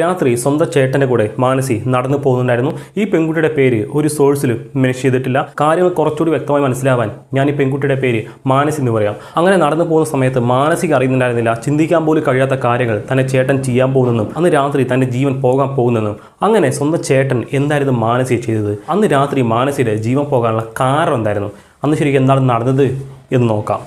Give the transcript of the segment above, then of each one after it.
രാത്രി സ്വന്തം ചേട്ടന്റെ കൂടെ മാനസി നടന്നു പോകുന്നുണ്ടായിരുന്നു. ഈ പെൺകുട്ടിയുടെ പേര് ഒരു സോഴ്സിലും മെൻഷൻ ചെയ്തിട്ടില്ല. കാര്യങ്ങൾ കുറച്ചുകൂടി വ്യക്തമായി മനസ്സിലാവാൻ ഞാൻ ഈ പെൺകുട്ടിയുടെ പേര് മാനസി എന്ന് പറയാം. അങ്ങനെ നടന്നു പോകുന്ന സമയത്ത് മാനസിക അറിയുന്നുണ്ടായിരുന്നില്ല. ചിന്തിക്കാൻ പോലും കഴിയാത്ത കാര്യങ്ങൾ തന്നെ ചേട്ടൻ ചെയ്യാൻ പോകുന്നെന്നും അന്ന് രാത്രി തന്റെ ജീവൻ പോകാൻ പോകുന്നെന്നും. അങ്ങനെ സ്വന്തം ചേട്ടൻ എന്തായിരുന്നു മാനസി ചെയ്തത്? അന്ന് രാത്രി മാനസിയുടെ ജീവൻ പോകാനുള്ള കാരണം എന്തായിരുന്നു? അന്ന് ശരിക്കും എന്താണ് നടന്നത് എന്ന് നോക്കാം.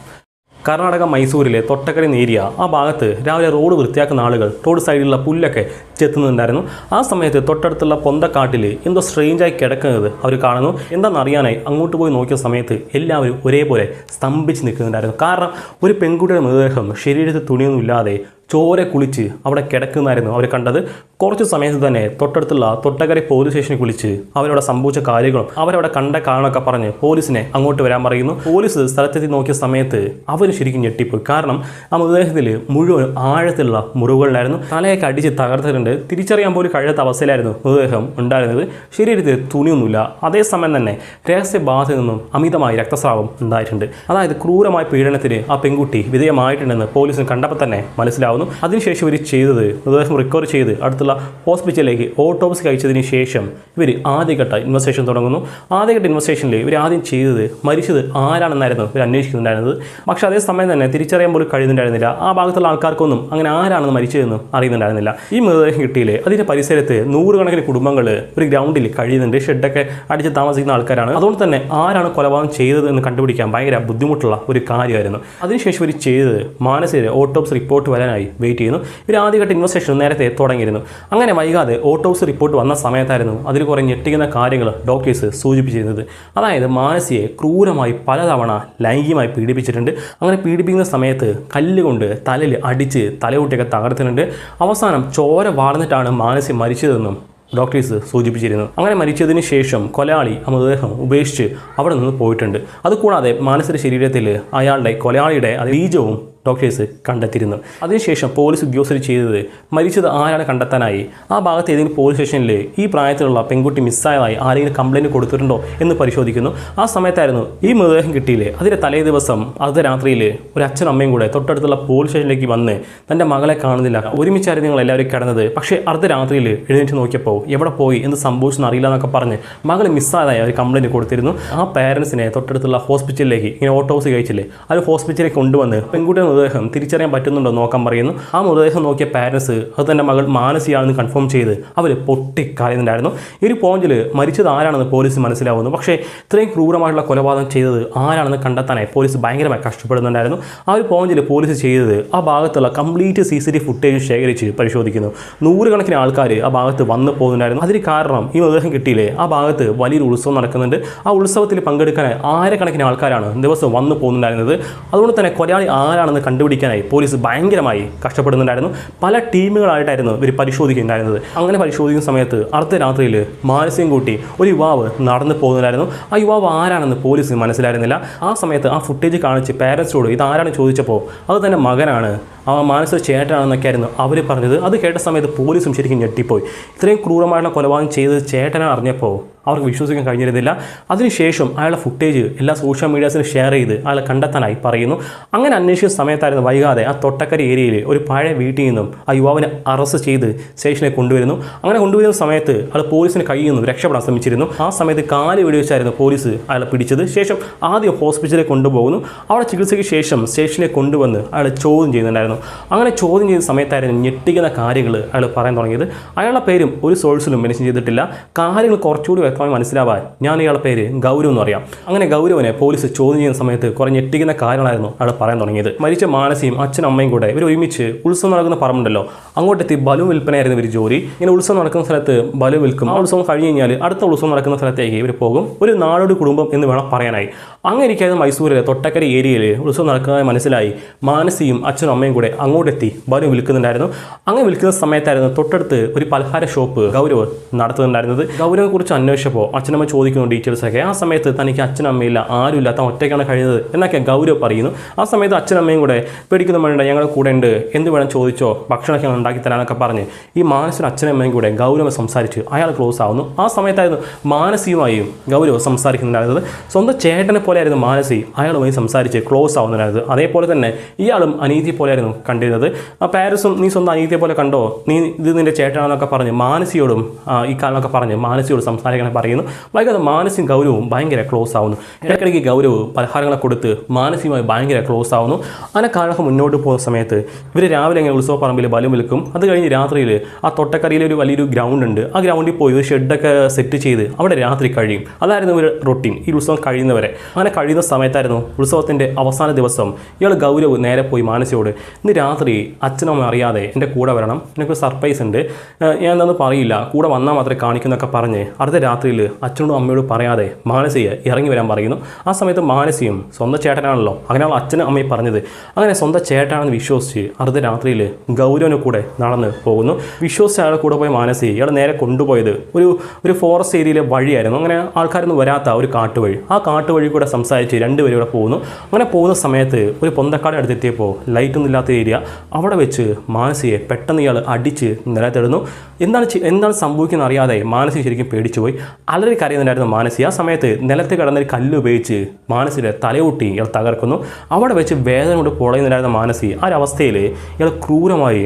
കർണാടക മൈസൂരിലെ തൊട്ടക്കര നേരിയ ആ ഭാഗത്ത് രാവിലെ റോഡ് വൃത്തിയാക്കുന്ന ആളുകൾ റോഡ് സൈഡിലുള്ള പുല്ലൊക്കെ ചെത്തുന്നുണ്ടായിരുന്നു. ആ സമയത്ത് തൊട്ടടുത്തുള്ള പൊന്തക്കാട്ടിൽ എന്തോ സ്ട്രേഞ്ചായി കിടക്കുന്നത് അവർ കാണുന്നു. എന്താണെന്നറിയാനായി അങ്ങോട്ട് പോയി നോക്കിയ സമയത്ത് എല്ലാവരും ഒരേപോലെ സ്തംഭിച്ച് നിൽക്കുന്നുണ്ടായിരുന്നു. കാരണം ഒരു പെൺകുട്ടിയുടെ മൃതദേഹം ശരീരത്തിൽ തുണിയൊന്നും ഇല്ലാതെ ചോര കുളിച്ച് അവിടെ കിടക്കുന്നതായിരുന്നു അവർ കണ്ടത്. കുറച്ച് സമയത്ത് തന്നെ തൊട്ടടുത്തുള്ള തൊട്ടകര പോലീസ് സ്റ്റേഷനിൽ കുളിച്ച് അവരവിടെ സംഭവിച്ച കാര്യങ്ങളും അവരവിടെ കണ്ട കാരണമൊക്കെ പറഞ്ഞ് പോലീസിനെ അങ്ങോട്ട് വരാൻ പറയുന്നു. പോലീസ് സ്ഥലത്തെത്തി നോക്കിയ സമയത്ത് അവർ ശരിക്കും ഞെട്ടിപ്പോയി. കാരണം ആ മൃതദേഹത്തിൽ മുഴുവൻ ആഴത്തിലുള്ള മുറിവുകളിലായിരുന്നു. തലയൊക്കെ അടിച്ച് തകർത്തിട്ടുണ്ട്. തിരിച്ചറിയാൻ പോലും കഴിയാത്ത അവസ്ഥയിലായിരുന്നു മൃതദേഹം ഉണ്ടായിരുന്നത്. ശരീരത്തിൽ തുണിയൊന്നുമില്ല. അതേസമയം തന്നെ രഹസ്യബാധയിൽ നിന്നും അമിതമായ രക്തസ്രാവം ഉണ്ടായിട്ടുണ്ട്. അതായത് ക്രൂരമായ പീഡനത്തിന് ആ പെൺകുട്ടി വിധേയമായിട്ടുണ്ടെന്ന് പോലീസിന് കണ്ടപ്പോൾ തന്നെ മനസ്സിലാവുന്നു അതിനുശേഷം ഇവർ ചെയ്തത് മൃതദേഹം റിക്കവർ ചെയ്ത് അടുത്തുള്ള ഹോസ്പിറ്റലിലേക്ക് ഓട്ടോപ്സി കഴിച്ചതിന് ശേഷം ഇവർ ആദ്യഘട്ട ഇൻവെസ്റ്റേഷൻ തുടങ്ങുന്നു. ആദ്യഘട്ട ഇൻവെസ്റ്റേഷനിൽ ഇവർ ആദ്യം ചെയ്തത് മരിച്ചത് ആരാണെന്നായിരുന്നു ഇവർ അന്വേഷിക്കുന്നുണ്ടായിരുന്നത്. പക്ഷേ അതേസമയം തന്നെ തിരിച്ചറിയാൻ പോലും കഴിയുന്നുണ്ടായിരുന്നില്ല. ആ ഭാഗത്തുള്ള ആൾക്കാർക്കൊന്നും അങ്ങനെ ആരാണെന്ന് മരിച്ചതെന്നും അറിയുന്നുണ്ടായിരുന്നില്ല. ഈ മൃതദേഹം കിട്ടിയില്ലേ അതിന്റെ പരിസരത്ത് നൂറുകണക്കിന് കുടുംബങ്ങൾ ഒരു ഗ്രൗണ്ടിൽ കഴിയുന്നുണ്ട്. ഷെഡൊക്കെ അടിച്ച് താമസിക്കുന്ന ആൾക്കാരാണ്. അതുകൊണ്ട് തന്നെ ആരാണ് കൊലപാതകം ചെയ്തത് എന്ന് കണ്ടുപിടിക്കാൻ ഭയങ്കര ബുദ്ധിമുട്ടുള്ള ഒരു കാര്യമായിരുന്നു. അതിനുശേഷം ഇവർ ചെയ്തത് മാനസിക ഓട്ടോപ്സ് റിപ്പോർട്ട് വരാനായി വെയിറ്റ് ചെയ്യുന്നു. ഇവർ ആദ്യഘട്ട ഇൻവെസ്റ്റിഗേഷൻ നേരത്തെ തുടങ്ങിയിരുന്നു. അങ്ങനെ വൈകാതെ ഓട്ടോപ്സി റിപ്പോർട്ട് വന്ന സമയത്തായിരുന്നു അതിൽ കുറേ ഞെട്ടിക്കുന്ന കാര്യങ്ങൾ ഡോക്ടേഴ്സ് സൂചിപ്പിച്ചിരുന്നത്. അതായത് മാനസിയെ ക്രൂരമായി പലതവണ ലൈംഗികമായി പീഡിപ്പിച്ചിട്ടുണ്ട്. അങ്ങനെ പീഡിപ്പിക്കുന്ന സമയത്ത് കല്ലുകൊണ്ട് തലയിൽ അടിച്ച് തലയൊട്ടിയൊക്കെ തകർത്തിട്ടുണ്ട്. അവസാനം ചോര വാർന്നിട്ടാണ് മാനസി മരിച്ചതെന്നും ഡോക്ടേഴ്സ് സൂചിപ്പിച്ചിരുന്നു. അങ്ങനെ മരിച്ചതിന് ശേഷം കൊലയാളി മൃതദേഹം ഉപേക്ഷിച്ച് അവിടെ നിന്ന് പോയിട്ടുണ്ട്. അതുകൂടാതെ മാനസിക ശരീരത്തിൽ അയാളുടെ കൊലയാളിയുടെ ബീജവും ഡോക്ടേഴ്സ് കണ്ടെത്തിയിരുന്നു. അതിനുശേഷം പോലീസ് ഉദ്യോഗസ്ഥർ ചെയ്തത് മരിച്ചത് ആരാണ് കണ്ടെത്താനായി? ആ ഭാഗത്ത് ഏതെങ്കിലും പോലീസ് സ്റ്റേഷനിൽ ഈ പ്രായത്തിലുള്ള പെൺകുട്ടി മിസ്സായതായി ആരെങ്കിലും കംപ്ലൈന്റ് കൊടുത്തിട്ടുണ്ടോ എന്ന് പരിശോധിക്കുന്നു. ആ സമയത്തായിരുന്നു ഈ മൃതദേഹം കിട്ടിയില്ലേ? അതിന്റെ തലേ ദിവസം അത് രാത്രിയിൽ ഒരു അച്ഛനും അമ്മയും കൂടെ തൊട്ടടുത്തുള്ള പോലീസ് സ്റ്റേഷനിലേക്ക് വന്ന് തന്റെ മകളെ കാണുന്നില്ല. ഒരുമിച്ചായിരുന്നു നിങ്ങൾ എല്ലാവരും കിടന്നത്. പക്ഷേ അർദ്ധരാത്രിയിൽ എഴുന്നേറ്റ് നോക്കിയപ്പോൾ എവിടെ പോയി എന്ത് സംഭവിച്ചെന്ന് അറിയില്ല എന്നൊക്കെ പറഞ്ഞ് മകൾ മിസ്സായതായി അവർ കംപ്ലൈന്റ് കൊടുത്തിരുന്നു. ആ പേരൻസിനെ തൊട്ടടുത്തുള്ള ഹോസ്പിറ്റലിലേക്ക് ഇങ്ങനെ ഓട്ടോസ് കഴിച്ചില്ലേ? അവർ ഹോസ്പിറ്റലിലേക്ക് കൊണ്ടുവന്ന് പെൺകുട്ടിയുടെ മൃതദേഹം തിരിച്ചറിയാൻ പറ്റുന്നുണ്ടോ നോക്കാൻ പറയുന്നു. ആ മൃതദേഹം നോക്കിയ പാരൻസ് അത് തന്റെ മകൾ മാനസിയാണെന്ന് കൺഫേം ചെയ്ത് അവർ പൊട്ടിക്കരയുന്നുണ്ടായിരുന്നു ഈ ഒരു പോയിന്റിൽ മരിച്ചത് ആരാണെന്ന് പോലീസ് മനസ്സിലാവുന്നു. പക്ഷേ ഇത്രയും ക്രൂരമായിട്ടുള്ള കൊലപാതകം ചെയ്തത് ആരാണെന്ന് കണ്ടെത്താനായി പോലീസ് ഭയങ്കരമായി കഷ്ടപ്പെടുന്നുണ്ടായിരുന്നു. ആ ഒരു പോയിന്റിൽ പോലീസ് ചെയ്തത് ആ ഭാഗത്തുള്ള complete C C T footage ശേഖരിച്ച് പരിശോധിക്കുന്നു. നൂറുകണക്കിന് ആൾക്കാർ ആ ഭാഗത്ത് വന്നു പോകുന്നുണ്ടായിരുന്നു. അതിന് കാരണം ഈ മൃതദേഹം കിട്ടിയില്ലേ? ആ ഭാഗത്ത് വലിയൊരു ഉത്സവം നടക്കുന്നുണ്ട്. ആ ഉത്സവത്തിൽ പങ്കെടുക്കാനായി ആയിരക്കണക്കിന് ആൾക്കാരാണ് ദിവസം വന്നു പോകുന്നുണ്ടായിരുന്നത്. അതുകൊണ്ട് തന്നെ കൊലയാളി ആരാണെന്ന് കണ്ടുപിടിക്കാനായി പോലീസ് ഭയങ്കരമായി കഷ്ടപ്പെടുന്നുണ്ടായിരുന്നു. പല ടീമുകളായിട്ടായിരുന്നു ഇവർ പരിശോധിക്കുന്നുണ്ടായിരുന്നത് അങ്ങനെ പരിശോധിക്കുന്ന സമയത്ത് അർദ്ധരാത്രിയിൽ മാനസികം കൂട്ടി ഒരു യുവാവ് നടന്നു പോകുന്നുണ്ടായിരുന്നു. ആ യുവാവ് ആരാണെന്ന് പോലീസ് മനസ്സിലായിരുന്നില്ല. ആ സമയത്ത് ആ ഫുട്ടേജ് കാണിച്ച് പാരൻസിനോട് ഇതാരാണ് ചോദിച്ചപ്പോൾ അത് തന്നെ മകനാണ് ആ മാനസിക ചേട്ടനാണെന്നൊക്കെയായിരുന്നു അവർ പറഞ്ഞത്. അത് കേട്ട സമയത്ത് പോലീസും ശരിക്കും ഞെട്ടിപ്പോയി. ഇത്രയും ക്രൂരമായിട്ടുള്ള കൊലപാതകം ചെയ്തത് ചേട്ടനാണ് അറിഞ്ഞപ്പോൾ അവർക്ക് വിശ്വസിക്കാൻ കഴിഞ്ഞിരുന്നില്ല. അതിനുശേഷം അയാളുടെ ഫുട്ടേജ് എല്ലാ സോഷ്യൽ മീഡിയാസിലും ഷെയർ ചെയ്ത് അയാളെ കണ്ടെത്താനായി പറയുന്നു. അങ്ങനെ അന്വേഷിച്ച സമയത്തായിരുന്നു വൈകാതെ ആ തൊട്ടക്കര ഏരിയയിൽ ഒരു പഴയ വീട്ടിൽ നിന്നും ആ യുവാവിനെ അറസ്റ്റ് ചെയ്ത് സ്റ്റേഷനിലേക്ക് കൊണ്ടുവരുന്നു. അങ്ങനെ കൊണ്ടുവരുന്ന സമയത്ത് അയാൾ പോലീസിന് കയ്യിൽ നിന്നും രക്ഷപ്പെടാൻ ശ്രമിച്ചിരുന്നു. ആ സമയത്ത് കാൽ വെടിവെച്ചായിരുന്നു പോലീസ് അയാളെ പിടിച്ചത്. ശേഷം ആദ്യം ഹോസ്പിറ്റലിൽ കൊണ്ടുപോകുന്നു. അവിടെ ചികിത്സയ്ക്ക് ശേഷം സ്റ്റേഷനിലേക്ക് കൊണ്ടുവന്ന് അയാളെ ചോദ്യം ചെയ്യുന്നുണ്ടായിരുന്നു. അങ്ങനെ ചോദ്യം ചെയ്ത സമയത്തായിരുന്നു ഞെട്ടിക്കുന്ന കാര്യങ്ങൾ അയാൾ പറയാൻ തുടങ്ങിയത്. അയാളുടെ പേരും ഒരു സോഴ്സിലും മെൻഷൻ ചെയ്തിട്ടില്ല. കാര്യങ്ങൾ കുറച്ചുകൂടി വ്യക്തമായി മനസ്സിലാവാൻ ഞാൻ ഇയാളുടെ പേര് ഗൗരവ് എന്ന് പറയാം. അങ്ങനെ ഗൗരവനെ പോലീസ് ചോദ്യം ചെയ്യുന്ന സമയത്ത് കുറേ ഞെട്ടിക്കുന്ന കാര്യങ്ങളായിരുന്നു അയാൾ പറയാൻ തുടങ്ങിയത്. മരിച്ച മാനസിയും അച്ഛനും അമ്മയും കൂടെ ഇവർ ഒരുമിച്ച് ഉത്സവം നടക്കുന്ന പറമ്പുണ്ടല്ലോ. അങ്ങോട്ടെത്തി ബലു വിൽപ്പനയായിരുന്നു ഇവർ ജോലി. ഇങ്ങനെ ഉത്സവം നടക്കുന്ന സ്ഥലത്ത് ബലു വിൽക്കും. ആ ഉത്സവം കഴിഞ്ഞ് കഴിഞ്ഞാൽ അടുത്ത ഉത്സവം നടക്കുന്ന സ്ഥലത്തേക്ക് ഇവർ പോകും. ഒരു നാടോടി കുടുംബം എന്ന് വേണം പറയാനായി. അങ്ങനെ ഇരിക്കാതെ മൈസൂരിലെ തൊട്ടക്കര ഏരിയയിൽ ഉത്സവം നടക്കുന്നതായി മനസ്സിലായി മാനസിയും അച്ഛനും അമ്മയും കൂടെ അങ്ങോട്ടെത്തി ബലു വിൽക്കുന്നുണ്ടായിരുന്നു. അങ്ങനെ വിൽക്കുന്ന സമയത്തായിരുന്നു തൊട്ടടുത്ത് ഒരു പലഹാര ഷോപ്പ് ഗൗരവ് നടത്തുന്നുണ്ടായിരുന്നത്. ഗൗരവെ കുറിച്ച് അന്വേഷിച്ചപ്പോൾ അച്ഛനമ്മ ചോദിക്കുന്നു ഡീറ്റെയിൽസൊക്കെ ആ സമയത്ത് തനിക്ക് അച്ഛനമ്മയില്ല ആരുമില്ല താൻ ഒറ്റയ്ക്കാണ് കഴിയുന്നത് എന്നൊക്കെ ഗൗരവ് പറയുന്നു. ആ സമയത്ത് അച്ഛനമ്മയും കൂടെ പേടിക്കുന്ന വേണ്ട ഞങ്ങളുടെ കൂടെ ഉണ്ട്. എന്ത് വേണം ചോദിച്ചോ? ഭക്ഷണമൊക്കെ ഉണ്ടാക്കി തരാനൊക്കെ പറഞ്ഞ് ഈ മാനസിയുടെ അച്ഛനും അമ്മയും കൂടെ ഗൗരവം സംസാരിച്ച് അയാൾ ക്ലോസ് ആവുന്നു. ആ സമയത്തായിരുന്നു മാനസികമായും ഗൗരവം സംസാരിക്കുന്നുണ്ടായിരുന്നത് സ്വന്തം ചേട്ടനെ പോലെയായിരുന്നു മാനസി അയാളുമായി സംസാരിച്ച് ക്ലോസ് ആവുന്നുണ്ടായിരുന്നത് അതേപോലെ തന്നെ ഇയാളും അനീതിയെ പോലെയായിരുന്നു കണ്ടിരുന്നത്. ആ പാരസും നീ സ്വന്തം അനീതിയെ പോലെ കണ്ടോ? നീ ഇത് നിന്റെ ചേട്ടനാണെന്നൊക്കെ പറഞ്ഞ് മാനസിയോടും ഈ കാലമൊക്കെ പറഞ്ഞ് മാനസിയോട് സംസാരിക്കാൻ പറയുന്നു. വൈകാതെ മാനസിയും ഗൗരവവും ഭയങ്കര ക്ലോസ് ആവുന്നു. ഇടയ്ക്കിടയ്ക്ക് ഗൗരവ് പലഹാരങ്ങളെ കൊടുത്ത് മാനസികമായി ഭയങ്കര ക്ലോസ് ആവുന്നു. അങ്ങനെ കാലമൊക്കെ മുന്നോട്ട് പോകുന്ന സമയത്ത് ഇവർ രാവിലെ ഇങ്ങനെ ഉത്സവ പറമ്പിൽ ബലം വിൽക്കും അത് കഴിഞ്ഞ് രാത്രിയിൽ ആ തൊട്ടക്കരയിൽ ഒരു വലിയൊരു ഗ്രൗണ്ട് ഉണ്ട്. ആ ഗ്രൗണ്ടിൽ പോയി ഒരു ഷെഡൊക്കെ സെറ്റ് ചെയ്ത് അവിടെ രാത്രി കഴിയും. അതായിരുന്നു ഒരു റൊട്ടീൻ ഈ ഉത്സവം കഴിയുന്നവരെ. അങ്ങനെ കഴിയുന്ന സമയത്തായിരുന്നു ഉത്സവത്തിന്റെ അവസാന ദിവസം. ഇയാൾ ഗൗരവ് നേരെ പോയി മാനസിയോട് ഇന്ന് രാത്രി അച്ഛനമ്മ അറിയാതെ എന്റെ കൂടെ വരണം. എനിക്കൊരു സർപ്രൈസ് ഉണ്ട്. ഞാൻ എന്താണെന്ന് പറയില്ല. കൂടെ വന്നാൽ മാത്രമേ കാണിക്കുന്നൊക്കെ പറഞ്ഞ് അടുത്ത രാത്രിയിൽ അച്ഛനോടും അമ്മയോടും പറയാതെ മാനസിയെ ഇറങ്ങി വരാൻ പറയുന്നു. ആ സമയത്ത് മാനസിയും സ്വന്തം ചേട്ടനാണല്ലോ. അങ്ങനെയുള്ള അച്ഛനും അമ്മയും പറഞ്ഞത്. അങ്ങനെ സ്വന്തം ചേട്ടനാണെന്ന് വിശ്വസിച്ച് അടുത്ത രാത്രിയിൽ ഗൗരവനെ കൂടെ നടന്ന് പോകുന്നു. വിശ്വസിച്ച് അയാളുടെ കൂടെ പോയി മാനസി ഇയാൾ നേരെ കൊണ്ടുപോയത് ഒരു ഒരു ഫോറസ്റ്റ് ഏരിയയിലെ വഴിയായിരുന്നു. അങ്ങനെ ആൾക്കാരൊന്നും വരാത്ത ഒരു കാട്ടുവഴി. ആ കാട്ടുവഴി കൂടെ സംസാരിച്ച് രണ്ടുപേരും കൂടെ പോകുന്നു. അങ്ങനെ പോകുന്ന സമയത്ത് ഒരു പൊന്തക്കാട് അടുത്തെത്തിയപ്പോൾ ലൈറ്റൊന്നും ഇല്ലാത്ത ഏരിയ അവിടെ വെച്ച് മാനസിയെ പെട്ടെന്ന് ഇയാൾ അടിച്ച് നിലത്തിടുന്നു. എന്താണ് എന്താണ് സംഭവിക്കുന്നത് അറിയാതെ മാനസി ശരിക്കും പേടിച്ചു പോയി അലറി കരയുന്നുണ്ടായിരുന്നു മാനസി. ആ സമയത്ത് നിലത്ത് കിടന്നൊരു കല്ല് ഉപയോഗിച്ച് മാനസിയുടെ തലയൂട്ടി ഇയാൾ തകർക്കുന്നു. അവിടെ വെച്ച് വേദന കൊണ്ട് പൊളയുന്നുണ്ടായിരുന്ന മാനസി ആ ഒരു അവസ്ഥയിൽ ഇയാൾ ക്രൂരമായി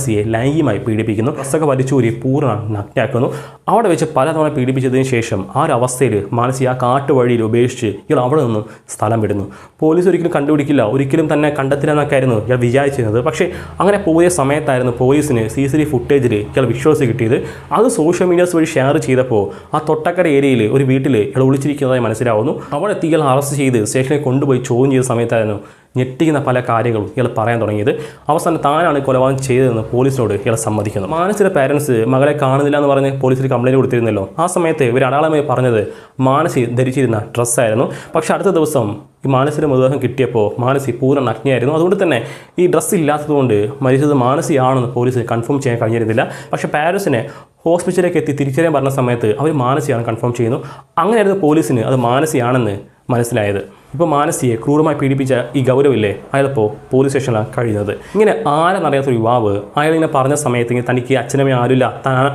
മാനസിയെ ലൈംഗികമായി പീഡിപ്പിക്കുന്നു. ഡ്രസ്സൊക്കെ വലിച്ചൂരി പൂർണ നഗ്നാക്കുന്നു അവിടെ വെച്ച് പലതവണ പീഡിപ്പിച്ചതിന് ശേഷം ആ ഒരു അവസ്ഥയിൽ മാനസി ആ കാട്ടുവഴിയിൽ ഉപേക്ഷിച്ച് ഇയാൾ അവിടെ നിന്നും സ്ഥലം വിടുന്നു. പോലീസ് ഒരിക്കലും കണ്ടുപിടിക്കില്ല. ഒരിക്കലും തന്നെ കണ്ടെത്തില്ല എന്നൊക്കെ ആയിരുന്നു ഇയാൾ വിചാരിച്ചിരുന്നത്. പക്ഷേ അങ്ങനെ പോയ സമയത്തായിരുന്നു പോലീസിന് സി സി ടി ഫുട്ടേജിൽ ഇയാൾ വിശ്വാസം കിട്ടിയത്. അത് സോഷ്യൽ മീഡിയാസ് വഴി ഷെയർ ചെയ്തപ്പോൾ ആ തൊട്ടക്കര ഏരിയയിൽ ഒരു വീട്ടിൽ ഇയാൾ ഒളിച്ചിരിക്കുന്നതായി മനസ്സിലാവുന്നു. അവിടെ എത്തി ഇയാൾ അറസ്റ്റ് ചെയ്ത് സ്റ്റേഷനിൽ കൊണ്ടുപോയി ചോദ്യം ചെയ്ത സമയത്തായിരുന്നു ഞെട്ടിക്കുന്ന പല കാര്യങ്ങളും ഇയാൾ പറയാൻ തുടങ്ങിയത്. അവസാനം താനാണ് കൊലപാതകം ചെയ്തതെന്ന് പോലീസിനോട് ഇയാൾ സമ്മതിക്കുന്നു. മാനസിയുടെ പാരൻസ് മകളെ കാണുന്നില്ല എന്ന് പറഞ്ഞ് പോലീസിൽ കംപ്ലൈന്റ് കൊടുത്തിരുന്നല്ലോ. ആ സമയത്ത് ഇവർ അടാളമായി പറഞ്ഞത് മാനസി ധരിച്ചിരുന്ന ഡ്രസ്സായിരുന്നു പക്ഷേ അടുത്ത ദിവസം ഈ മാനസിയുടെ മൃതദേഹം കിട്ടിയപ്പോൾ മാനസി പൂർണ നഗ്നയായിരുന്നു. അതുകൊണ്ട് തന്നെ ഈ ഡ്രസ്സ് ഇല്ലാത്തതുകൊണ്ട് മരിച്ചത് മാനസിയാണെന്ന് പോലീസ് കൺഫേം ചെയ്യാൻ കഴിഞ്ഞിരുന്നില്ല. പക്ഷേ പാരൻസിനെ ഹോസ്പിറ്റലിലേക്ക് എത്തി തിരിച്ചറിയാൻ പറഞ്ഞ സമയത്ത് അവർ മാനസിയാണ് കൺഫേം ചെയ്യുന്നു. അങ്ങനെയായിരുന്നു പോലീസിന് അത് മാനസിയാണെന്ന് മനസ്സിലായത്. ഇപ്പോൾ മാനസിയെ ക്രൂരമായി പീഡിപ്പിച്ച ഈ ഗൗരവില്ലേ? അയാളിപ്പോൾ പോലീസ് സ്റ്റേഷനിലാണ് കഴിയുന്നത്. ഇങ്ങനെ ആരെന്നറിയാത്ത ഒരു യുവാവ് അയാൾ ഇങ്ങനെ പറഞ്ഞ സമയത്ത് ഇങ്ങനെ തനിക്ക് അച്ഛനമ്മ ആരുമില്ല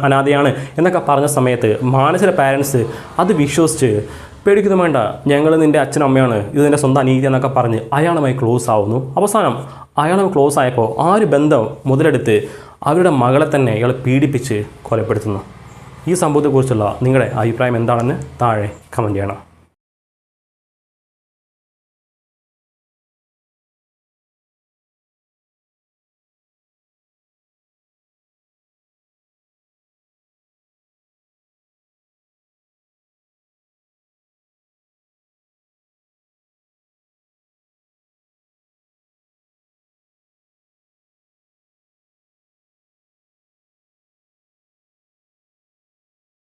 അനാഥയാണ് എന്നൊക്കെ പറഞ്ഞ സമയത്ത് മാനസിയുടെ പാരൻസ് അത് വിശ്വസിച്ച് പേടിക്കുന്നു വേണ്ട ഞങ്ങൾ നിന്റെ അച്ഛനും അമ്മയാണ് ഇത് നിന്റെ സ്വന്തം അനീതി എന്നൊക്കെ പറഞ്ഞ് അയാളുമായി ക്ലോസ് ആവുന്നു. അവസാനം അയാളും ക്ലോസ് ആയപ്പോൾ ആ ഒരു ബന്ധം മുതലെടുത്ത് അവരുടെ മകളെ തന്നെ ഇയാൾ പീഡിപ്പിച്ച് കൊലപ്പെടുത്തുന്നു. ഈ സംഭവത്തെക്കുറിച്ചുള്ള നിങ്ങളുടെ അഭിപ്രായം എന്താണെന്ന് താഴെ കമന്റ് ചെയ്യണം.